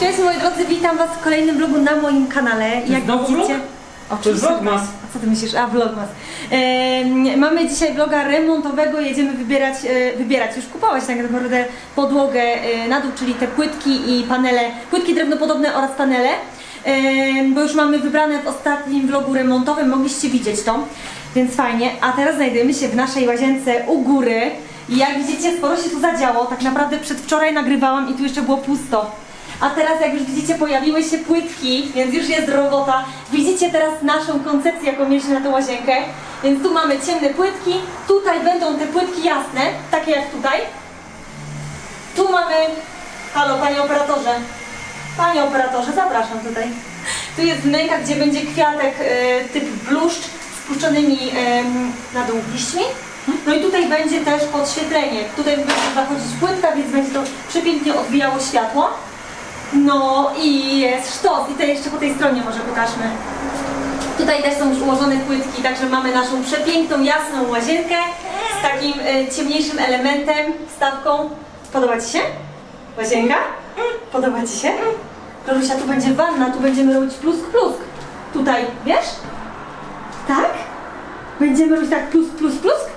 Cześć moi drodzy, witam was w kolejnym vlogu na moim kanale. Jak znowu widzicie... vlog? Oczywiście. To jest vlogmas. A co ty myślisz? A, vlogmas. Em, mamy dzisiaj vloga remontowego, jedziemy wybierać, e, wybierać, już kupować tak naprawdę podłogę e, na dół, czyli te płytki i panele, płytki drewnopodobne oraz panele. Em, bo już mamy wybrane w ostatnim vlogu remontowym, mogliście widzieć to, więc fajnie. A teraz znajdujemy się w naszej łazience u góry. I jak widzicie, sporo się tu zadziało. Tak naprawdę przedwczoraj nagrywałam i tu jeszcze było pusto. A teraz, jak już widzicie, pojawiły się płytki, więc już jest robota. Widzicie teraz naszą koncepcję, jaką mieliśmy na tą łazienkę. Więc tu mamy ciemne płytki, tutaj będą te płytki jasne, takie jak tutaj. Tu mamy... Halo, panie operatorze. Panie operatorze, zapraszam tutaj. Tu jest wnęka, gdzie będzie kwiatek e, typ bluszcz z puszczonymi em, na dół liśćmi. No i tutaj będzie też podświetlenie. Tutaj będzie zachodzić płytka, więc będzie to przepięknie odbijało światło. No i jest sztos. I to jeszcze po tej stronie może pokażmy. Tutaj też są już ułożone płytki, także mamy naszą przepiękną, jasną łazienkę z takim e, ciemniejszym elementem, stawką. Podoba Ci się? Łazienka? Podoba Ci się? Lolusia, tu będzie wanna, tu będziemy robić plusk, plusk. Tutaj, wiesz? Tak? Będziemy robić tak plus, plus, plusk?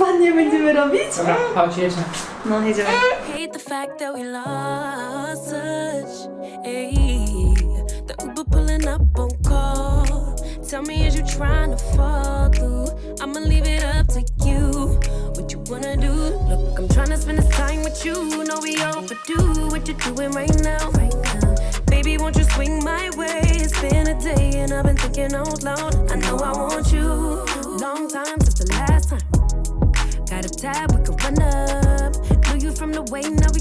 Plus, plusk będziemy robić? Dobra, chodź, jedźmy. No, jedziemy. Hate the fact that we lost touch. Ayy, the Uber pulling up on call. Tell me, is you trying to fall through? I'ma leave it up to you. What you wanna do? Look, I'm trying to spend this time with you. Know we overdue. What you doing right now? Right now. Baby, won't you swing my way? It's been a day and I've been thinking out loud. I know I want you. Long time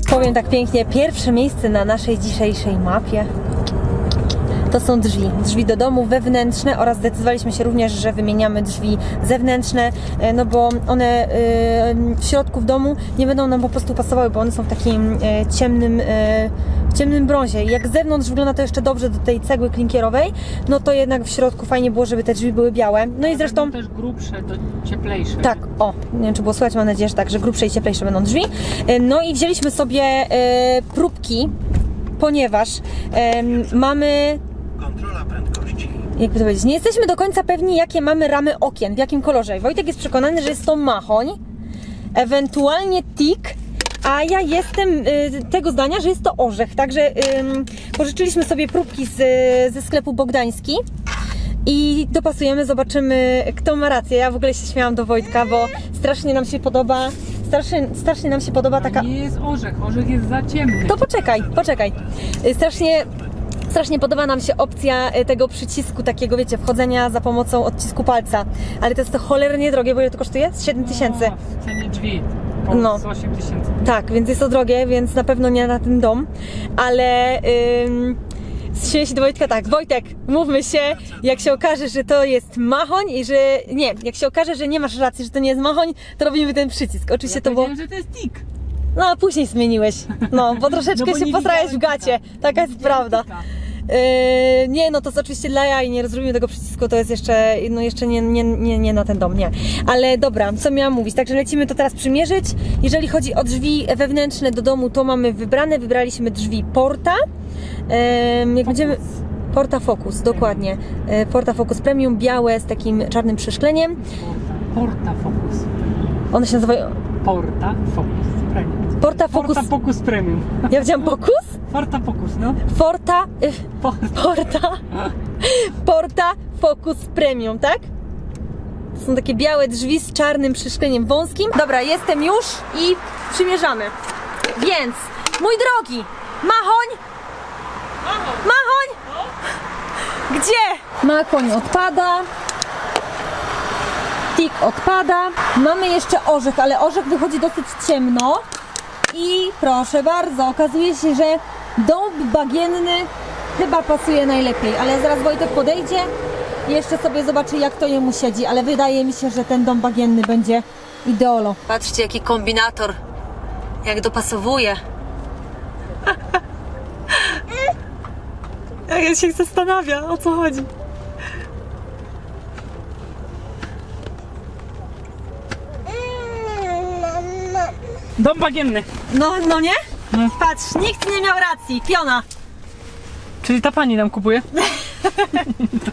Powiem tak pięknie, pierwsze miejsce na naszej dzisiejszej mapie to są drzwi. Drzwi do domu wewnętrzne oraz zdecydowaliśmy się również, że wymieniamy drzwi zewnętrzne, e, no bo one e, w środku w domu nie będą nam po prostu pasowały, bo one są w takim e, ciemnym, ciemnym brązie. Jak z zewnątrz wygląda to jeszcze dobrze do tej cegły klinkierowej, no to jednak w środku fajnie było, żeby te drzwi były białe. No i zresztą... Będą też grubsze, to cieplejsze. Tak, o, nie wiem czy było słychać, mam nadzieję, że tak, że grubsze i cieplejsze będą drzwi. E, No i wzięliśmy sobie e, próbki, ponieważ mamy, Kontrola prędkości. jakby to powiedzieć, nie jesteśmy do końca pewni, jakie mamy ramy okien, w jakim kolorze. Wojtek jest przekonany, że jest to machoń, ewentualnie tik, a ja jestem y, tego zdania, że jest to orzech. Także pożyczyliśmy sobie próbki z, ze sklepu Bogdański. I dopasujemy, zobaczymy, kto ma rację. Ja w ogóle się śmiałam do Wojtka, bo strasznie nam się podoba, strasznie, strasznie nam się podoba taka... Nie jest orzech, orzech jest za ciemny. To poczekaj, poczekaj. Y, Strasznie, strasznie podoba nam się opcja y, tego przycisku, takiego wiecie, wchodzenia za pomocą odcisku palca. Ale to jest to cholernie drogie, bo ile to kosztuje? Z 7 tysięcy. O, w cenie drzwi. No. Z 8 tysięcy. Tak, więc jest to drogie, więc na pewno nie na ten dom, ale ym, śmieję się do Wojtka tak, Wojtek, mówmy się, jak się okaże, że to jest machoń i że, nie, jak się okaże, że nie masz racji, że to nie jest machoń, to robimy ten przycisk. Oczywiście Ja to było, że to jest tik. no a później zmieniłeś, no, bo troszeczkę No bo się posrałeś w gacie, taka jest prawda. tika. Yy, nie, no to jest oczywiście dla jaj, nie rozumiem tego przycisku, to jest jeszcze, no jeszcze nie, nie, nie, nie na ten dom, nie. Ale dobra, co miałam mówić, także lecimy to teraz przymierzyć. Jeżeli chodzi o drzwi wewnętrzne do domu, to mamy wybrane, wybraliśmy drzwi Porta. Yy, jak będziemy... Porta Focus, dokładnie. Yy, Porta Focus Premium, białe z takim czarnym przeszkleniem. Porta, Focus. One się nazywają... Porta Focus. Porta Focus... Focus Premium. Ja powiedziałam Focus? Porta Focus, no. Porta... Yy, Porta. Porta, Porta Focus Premium, tak? To są takie białe drzwi z czarnym przyszkleniem wąskim. Dobra, jestem już i przymierzamy. Więc, mój drogi, machoń! Machoń! Gdzie? Machoń odpada. Tik odpada. Mamy jeszcze orzech, ale orzech wychodzi dosyć ciemno. I proszę bardzo, okazuje się, że dąb bagienny chyba pasuje najlepiej, ale zaraz Wojtek podejdzie i jeszcze sobie zobaczy jak to jemu siedzi, ale wydaje mi się, że ten dąb bagienny będzie ideolo. Patrzcie jaki kombinator, jak dopasowuje. Jak ja się zastanawia, o co chodzi. Dom bagienny. No, no nie? No. Patrz, nikt nie miał racji. Piona. Czyli ta pani nam kupuje?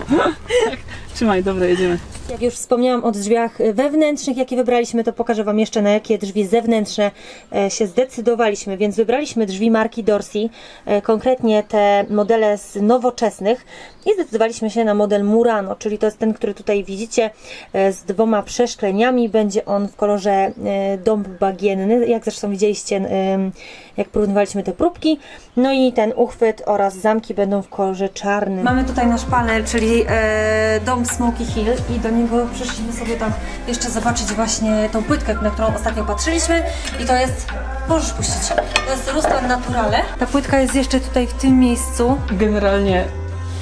tak. Trzymaj, dobra, jedziemy. Jak już wspomniałam o drzwiach wewnętrznych, jakie wybraliśmy, to pokażę Wam jeszcze na jakie drzwi zewnętrzne e, się zdecydowaliśmy. Więc wybraliśmy drzwi marki Dorsey, e, konkretnie te modele z nowoczesnych i zdecydowaliśmy się na model Murano, czyli to jest ten, który tutaj widzicie e, z dwoma przeszkleniami. Będzie on w kolorze e, dąb bagienny, jak zresztą widzieliście, e, jak porównywaliśmy te próbki. No i ten uchwyt oraz zamki będą w kolorze czarnym. Mamy tutaj nasz panel, czyli e, dom Smoky Hill i do niego przyszliśmy sobie tam jeszcze zobaczyć właśnie tą płytkę, na którą ostatnio patrzyliśmy i to jest, możesz puścić, to jest Rustan Naturale. Ta płytka jest jeszcze tutaj w tym miejscu. Generalnie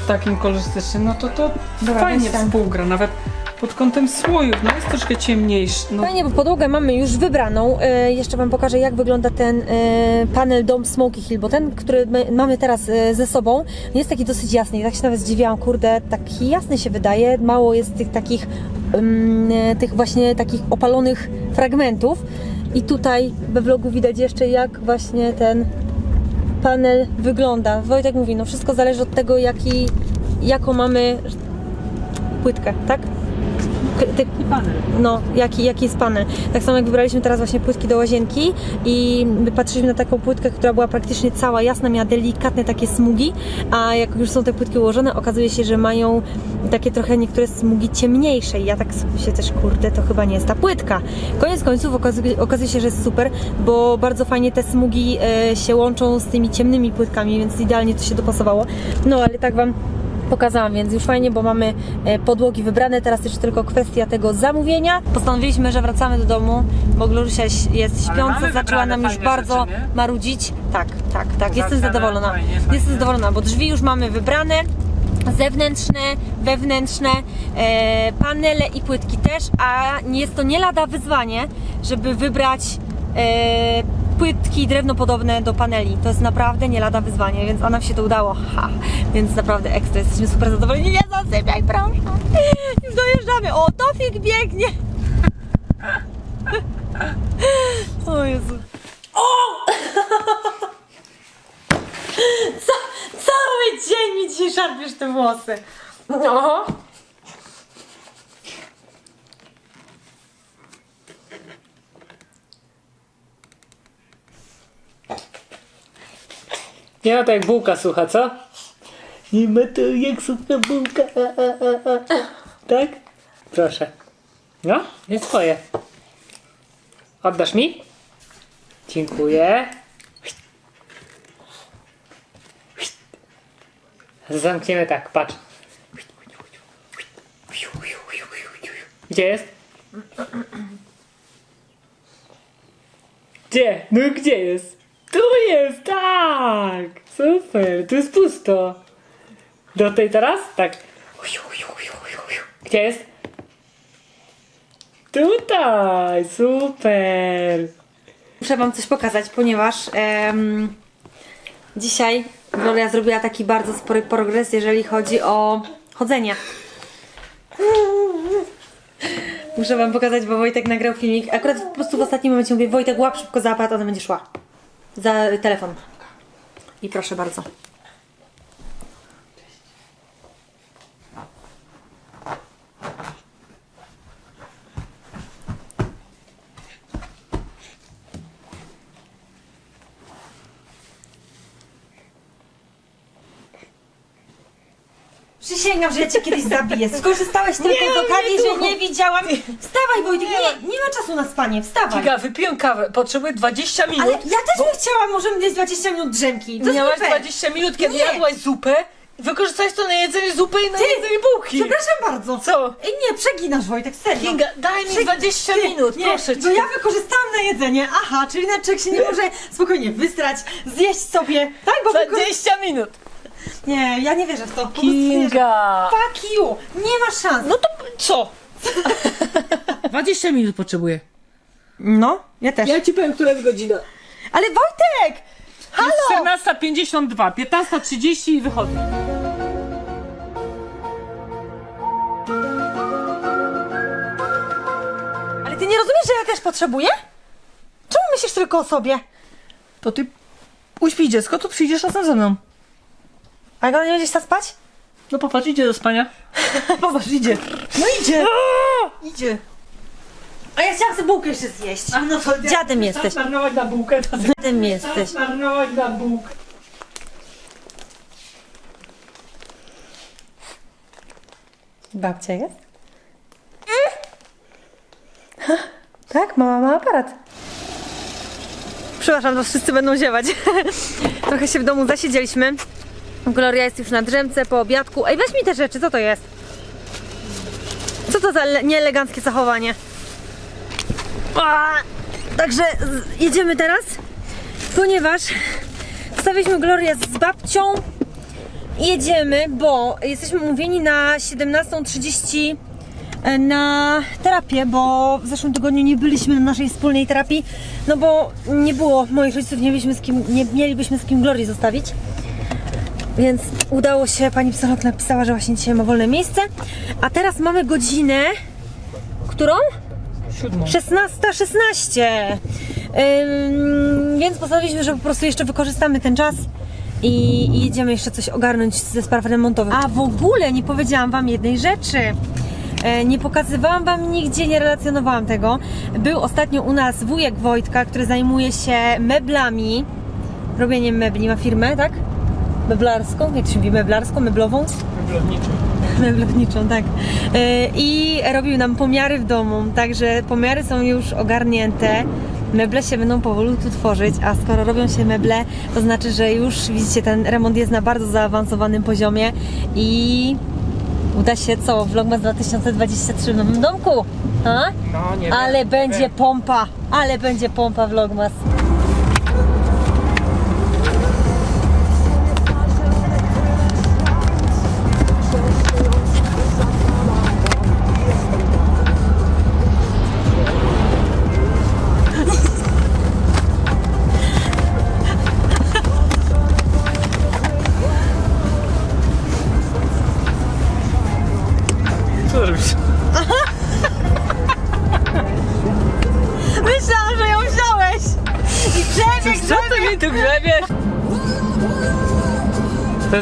takim kolorystycznym, no to to Dobra, fajnie współgra, nawet pod kątem słojów, no jest troszkę ciemniejszy. No, Fajnie, bo podłogę mamy już wybraną. E, jeszcze Wam pokażę, jak wygląda ten e, panel dom Smoky Hill, bo ten, który my mamy teraz e, ze sobą, jest taki dosyć jasny. I tak się nawet zdziwiłam, kurde, taki jasny się wydaje. Mało jest tych takich, mm, e, tych właśnie takich opalonych fragmentów. I tutaj we vlogu widać jeszcze, jak właśnie ten panel wygląda. Wojtek mówi, no wszystko zależy od tego, jaki, jaką mamy płytkę, tak? No, jaki, jaki jest panel. Tak samo jak wybraliśmy teraz właśnie płytki do łazienki i my patrzyliśmy na taką płytkę, która była praktycznie cała jasna, miała delikatne takie smugi, a jak już są te płytki ułożone, okazuje się, że mają takie trochę niektóre smugi ciemniejsze i ja tak sobie się też, kurde, to chyba nie jest ta płytka. Koniec końców okazuje, okazuje się, że jest super, bo bardzo fajnie te smugi e, się łączą z tymi ciemnymi płytkami, więc idealnie to się dopasowało. No, ale tak Wam pokazałam, więc już fajnie, bo mamy e, podłogi wybrane, teraz już tylko kwestia tego zamówienia. Postanowiliśmy, że wracamy do domu, bo Glorusia jest śpiąca, zaczęła nam już bardzo rzeczy, marudzić. Tak, tak, tak, jestem zadowolona. fajnie, fajnie. Jestem zadowolona, bo drzwi już mamy wybrane. Zewnętrzne, wewnętrzne, e, panele i płytki też, a jest to nie lada wyzwanie, żeby wybrać e, płytki drewnopodobne do paneli. To jest naprawdę nie lada wyzwanie, więc a nam się to udało. Ha, więc naprawdę ekstra, jesteśmy super zadowoleni. Nie zasypiaj, proszę. Już dojeżdżamy. O, Tofik biegnie. O Jezu. Co, cały dzień mi dzisiaj szarpiesz te włosy. Oho. Nie ma to jak bułka sucha, co? Nie ma to jak sucha bułka. Tak? Proszę. No, jest twoje. Oddasz mi? Dziękuję. Zamkniemy tak, patrz. Gdzie jest? Gdzie? No gdzie jest? Tu jest, tak! Super, tu jest pusto. Do tej teraz? Tak. Gdzie jest? Tutaj, super. Muszę Wam coś pokazać, ponieważ em, dzisiaj Gloria zrobiła taki bardzo spory progres, jeżeli chodzi o chodzenie. Muszę Wam pokazać, bo Wojtek nagrał filmik. Akurat po prostu w ostatnim momencie mówię, Wojtek łap szybko za aparat, ona będzie szła. Za telefon. I proszę bardzo. Przysięgam, że ja cię kiedyś zabiję. Skorzystałeś tylko z okazji, nie że nie widziałam. Wstawaj Wojtek, nie, nie ma czasu na spanie, wstawaj. Giga, wypiłem kawę, potrzebuję 20 minut. Ale ja też bym chciała, możemy mieć 20 minut drzemki. To Miałaś fair. 20 minut, kiedy Nie. jadłaś zupę. Wykorzystałeś to na jedzenie zupy i na Ty, jedzenie bułki. Przepraszam bardzo. Co? Ej, nie, przeginasz Wojtek, serio. Kinga, daj mi Przeg- 20 Ty, minut, nie, proszę To cię. ja wykorzystałam na jedzenie. Aha, czyli na człowiek się nie może spokojnie wystrać, zjeść sobie. Tak, bo wyko- 20 minut. Nie, ja nie wierzę w to. Po prostu nie wierzę. Kinga. Fuck you. Nie ma szans. No to co? 20 minut potrzebuję. No, ja też. Ja ci powiem, która jest godzina. Ale Wojtek! Halo! Jest 14.52, 15.30 i wychodzę. Ale ty nie rozumiesz, że ja też potrzebuję? Czemu myślisz tylko o sobie. To ty uśpij dziecko, to przyjdziesz razem ze mną. A jak ona nie będzie chciała spać? No popatrz, idzie do spania. Popatrz, idzie. No idzie. Idzie. A ja chciałam sobie bułkę jeszcze zjeść. A no to Dziadem jesteś. Zmarnować na bułkę, to Dziadem jesteś. zmarnować na bułkę. Babcia jest? Tak, mama ma aparat. Przepraszam, to wszyscy będą ziewać. Trochę się w domu zasiedzieliśmy. Gloria jest już na drzemce po obiadku. Ej, weź mi te rzeczy, co to jest? Co to za le- nieeleganckie zachowanie? A! Także jedziemy teraz, ponieważ wstawiliśmy Glorię z babcią Jedziemy, bo jesteśmy umówieni na 17.30 e, na terapię, bo w zeszłym tygodniu nie byliśmy na naszej wspólnej terapii, no bo nie było moich rodziców, nie, byliśmy z kim, nie mielibyśmy z kim Glorii zostawić. Więc udało się, pani psycholog napisała, że właśnie dzisiaj ma wolne miejsce. A teraz mamy godzinę, którą? Siódmą. 16.16. Ym, więc postanowiliśmy, że po prostu jeszcze wykorzystamy ten czas i, i jedziemy jeszcze coś ogarnąć ze spraw remontowych. A w ogóle nie powiedziałam Wam jednej rzeczy. E, Nie pokazywałam Wam nigdzie, nie relacjonowałam tego. Był ostatnio u nas wujek Wojtka, który zajmuje się meblami, robieniem mebli, ma firmę, tak? Meblarską, jak to się mówi, meblarską, meblową? Wyglądniczy. meblowniczą, tak. Yy, I robił nam pomiary w domu, także pomiary są już ogarnięte. Meble się będą powolutku tworzyć, a skoro robią się meble, to znaczy, że już widzicie, ten remont jest na bardzo zaawansowanym poziomie i uda się co? Vlogmas 2023 w nowym domku. A? No, nie Ale wiem. będzie pompa, ale będzie pompa Vlogmas.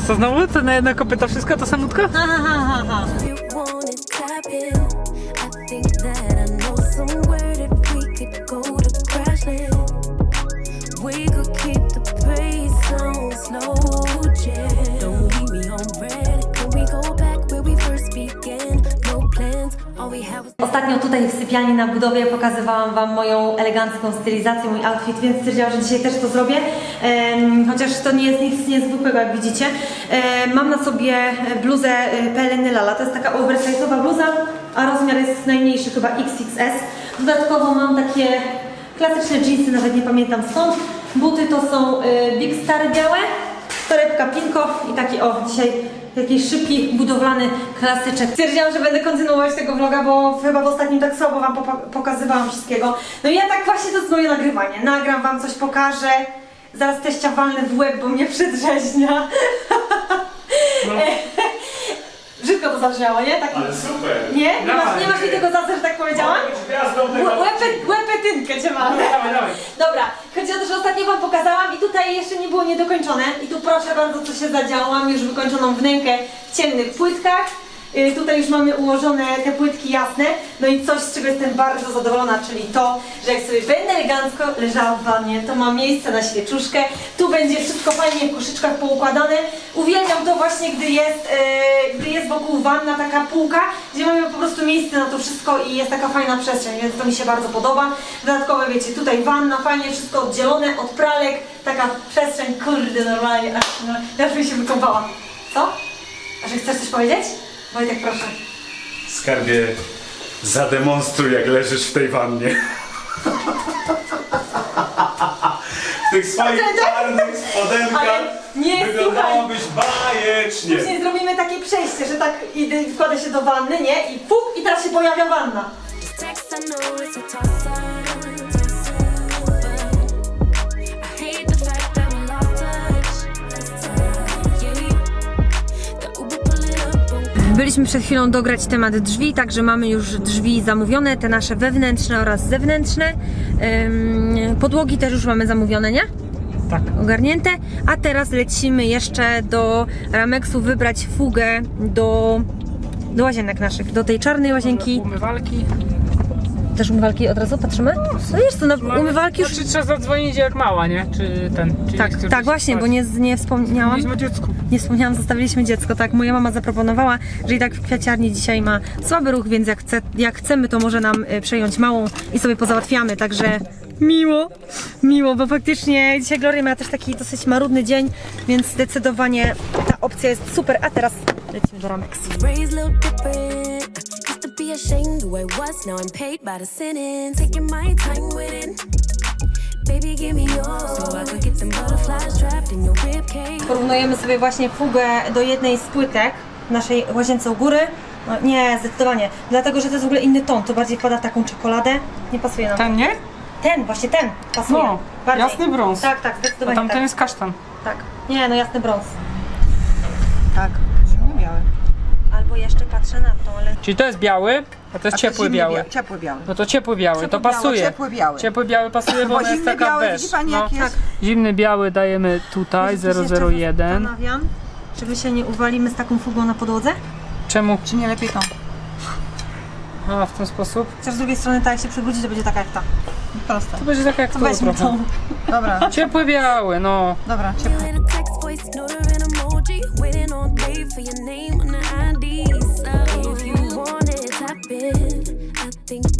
Jest to znowu? To na jedno kopyto wszystko? To samotka? Ha, ha, ha, ha, all we had was. Ostatnio tutaj w sypialni na budowie pokazywałam Wam moją elegancką stylizację, mój outfit, więc stwierdziłam, że dzisiaj też to zrobię. Chociaż to nie jest nic niezwykłego, jak widzicie. Mam na sobie bluzę Peleny Lala. To jest taka oversize'owa bluza, a rozmiar jest najmniejszy, chyba XXS. Dodatkowo mam takie klasyczne jeansy, nawet nie pamiętam skąd. Buty to są e, Big Star białe, torebka pinko i taki o, dzisiaj jakiś szybki, budowlany klasyczek. Stwierdziłam, że będę kontynuować tego vloga, bo chyba w ostatnim tak słabo Wam pokazywałam wszystkiego. No i ja tak właśnie to jest moje nagrywanie. Nagram Wam coś, pokażę. Zaraz teścia walnę w łeb, bo mnie przedrzeźnia. Brzydko to zabrzmiało, nie? Ale super! nie? Nie masz, nie masz mi tego za co, że tak powiedziałam? Łe- Łepy, łepetynkę cię mam. Dawaj, dawaj. Dobra, chodzi o to, że ostatnio Wam pokazałam i tutaj jeszcze nie było niedokończone. I tu proszę bardzo, co się zadziało. Mam już wykończoną wnękę w ciemnych płytkach. Y, Tutaj już mamy ułożone te płytki jasne. No i coś, z czego jestem bardzo zadowolona, czyli to, że jak sobie będę elegancko leżała w wannie, to mam miejsce na świeczuszkę. Tu będzie wszystko fajnie w koszyczkach poukładane. Uwielbiam to właśnie, gdy jest, y, gdy jest wokół wanna taka półka, gdzie mamy po prostu miejsce na to wszystko i jest taka fajna przestrzeń, więc to mi się bardzo podoba. Dodatkowo wiecie, tutaj wanna, fajnie wszystko oddzielone od pralek, taka przestrzeń, kurde, normalnie, aż, no, mi się wykąpałam. Co? A że chcesz coś powiedzieć? Wojtek, proszę. Skarbie, zademonstruj jak leżysz w tej wannie. W tych swoich czarnych spodenkach Ale nie, wyglądałabyś bajecznie. Później zrobimy takie przejście, że tak idę, wkłada się do wanny, nie? I puk, i teraz się pojawia wanna. Text, I know it's a toss Byliśmy przed chwilą dograć temat drzwi, także mamy już drzwi zamówione, te nasze wewnętrzne oraz zewnętrzne. Podłogi też już mamy zamówione, nie? Tak. Ogarnięte. A teraz lecimy jeszcze do Rameksu wybrać fugę do, do łazienek naszych. Do tej czarnej łazienki. Umywalki. Też umywalki od razu patrzymy? No jest to, no, umywalki już... Czy trzeba zadzwonić jak mała, nie? Czy ten. Czy Tak, tak właśnie, spać? bo nie, nie wspomniałam. Dziecku. Nie wspomniałam, zostawiliśmy dziecko, tak. Moja mama zaproponowała, że i tak w kwiaciarni dzisiaj ma słaby ruch, więc jak, chce, jak chcemy, to może nam y, przejąć małą i sobie pozałatwiamy, także miło, miło, bo faktycznie dzisiaj Gloria miała też taki dosyć marudny dzień, więc zdecydowanie ta opcja jest super, a teraz lecimy do Ramex. A be ashamed who I was, now I'm paid by the sentence. Taking my time with it. Baby, give me yours so I could get them butterflies trapped in your ribcage. Porównujemy sobie właśnie fugę do jednej z płytek w naszej łazience u góry. No, nie, zdecydowanie, dlatego, że to jest w ogóle inny ton, to bardziej wpada w taką czekoladę, nie pasuje nam. Ten nie? Ten, właśnie ten pasuje. No, bardziej. jasny brąz. Tak, tak, A zdecydowanie tamten tak. jest kasztan. tak. Nie, no jasny brąz. Tak. Albo jeszcze patrzę na to, ale... Czyli to jest biały, a to jest ciepły biały. bia- Ciepły biały. No to ciepły biały, Ciepły to biały, pasuje. ciepły biały. Ciepły biały pasuje, bo Bo ona jest zimny taka biały, beż. widzi pani No. jak jest? Zimny biały dajemy tutaj, Jeszcze się 001. Zastanawiam, czy my się nie uwalimy z taką fugą na podłodze? Czemu? Czy nie lepiej to? A, w ten sposób? Chociaż z drugiej strony tak, jak się przewróci, to będzie taka jak ta. Proste. To będzie tak jak To to weźmy trochę. tą. Dobra, Ciepły biały, no. dobra, ciepły. You in a text voice note or an emoji. Waiting all day for your name on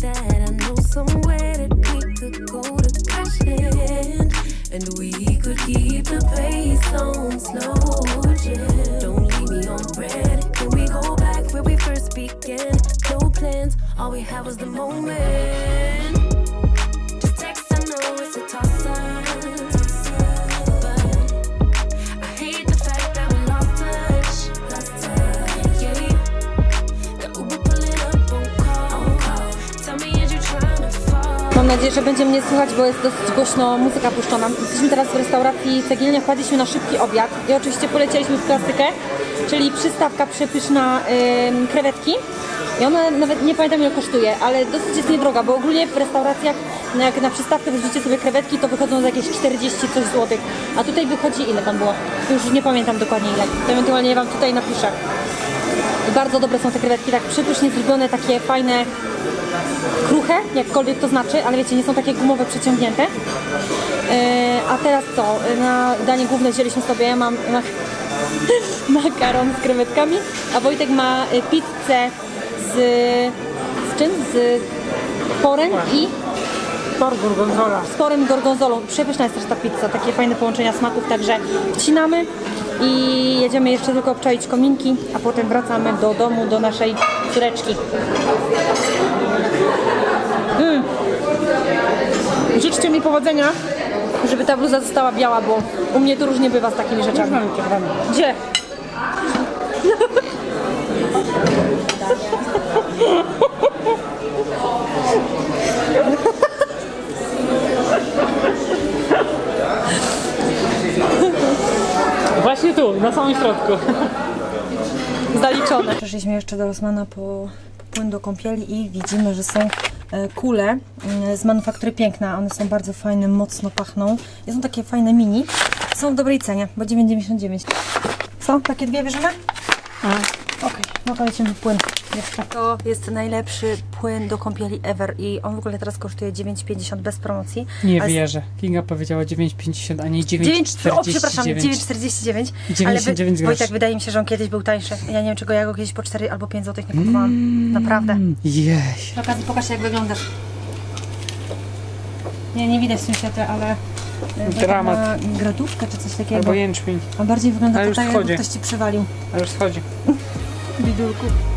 that I know somewhere that we could go to crash land. And we could keep the pace on slow jam. Don't leave me on red. Can we go back where we first began? No plans, all we had was the moment. Just text, I know it's a toss-up. But nadzieję, że będzie mnie słychać, bo jest dosyć głośno muzyka puszczona. Jesteśmy teraz w restauracji Cegielnia, wpadliśmy na szybki obiad i oczywiście polecieliśmy w klasykę, czyli przystawka przepyszna ym, krewetki. I ona nawet nie pamiętam ile kosztuje, ale dosyć jest niedroga, bo ogólnie w restauracjach no jak na przystawkę weźmiecie sobie krewetki, to wychodzą za jakieś 40 coś złotych. A tutaj wychodzi ile tam było? Już nie pamiętam dokładnie ile. To ewentualnie wam tutaj napiszę. Bardzo dobre są te krewetki, tak przepysznie zrobione, takie fajne, kruche, jakkolwiek to znaczy, ale wiecie, nie są takie gumowe, przeciągnięte. E, a teraz co? Na danie główne wzięliśmy sobie, ja mam mak makaron z krewetkami, a Wojtek ma y, pizzę z, z czym? Z porem i Tor gorgonzola. z porem gorgonzolą. Przepyszna jest też ta pizza, takie fajne połączenia smaków, także wcinamy i jedziemy jeszcze tylko obczaić kominki, a potem wracamy do domu, do naszej córeczki. Mm. Życzcie mi powodzenia, żeby ta bluza została biała, bo u mnie to różnie bywa z takimi rzeczami. Gdzie? Tu, na samym środku. Zaliczone. Przeszliśmy jeszcze do Rosmana po, płyn do kąpieli i widzimy, że są e, kule mm, z manufaktury Piękna. One są bardzo fajne, mocno pachną. I są takie fajne mini. Są w dobrej cenie, bo 9,99. Co? Takie dwie bierzemy? Okej, no to lecimy płyn. Jeszcze. To jest najlepszy płyn do kąpieli ever i on w ogóle teraz kosztuje 9,50 bez promocji. Nie wierzę. Kinga powiedziała 9,50, a nie 9, 9,49. o przepraszam, 9,49. Ale wy, 99 groszy. Wojtek, wydaje mi się, że on kiedyś był tańszy. Ja nie wiem, czego ja go kiedyś po 4 albo 5 zł nie kupowałam. Naprawdę. Jej. Okazji pokaż jak wyglądasz. Nie, nie widać w tym świetle, ale e, Dramat. ma gratówkę czy coś takiego. Albo jęczmień. A bardziej wygląda to tak, jakby ktoś ci przywalił. A już schodzi. Bidulku.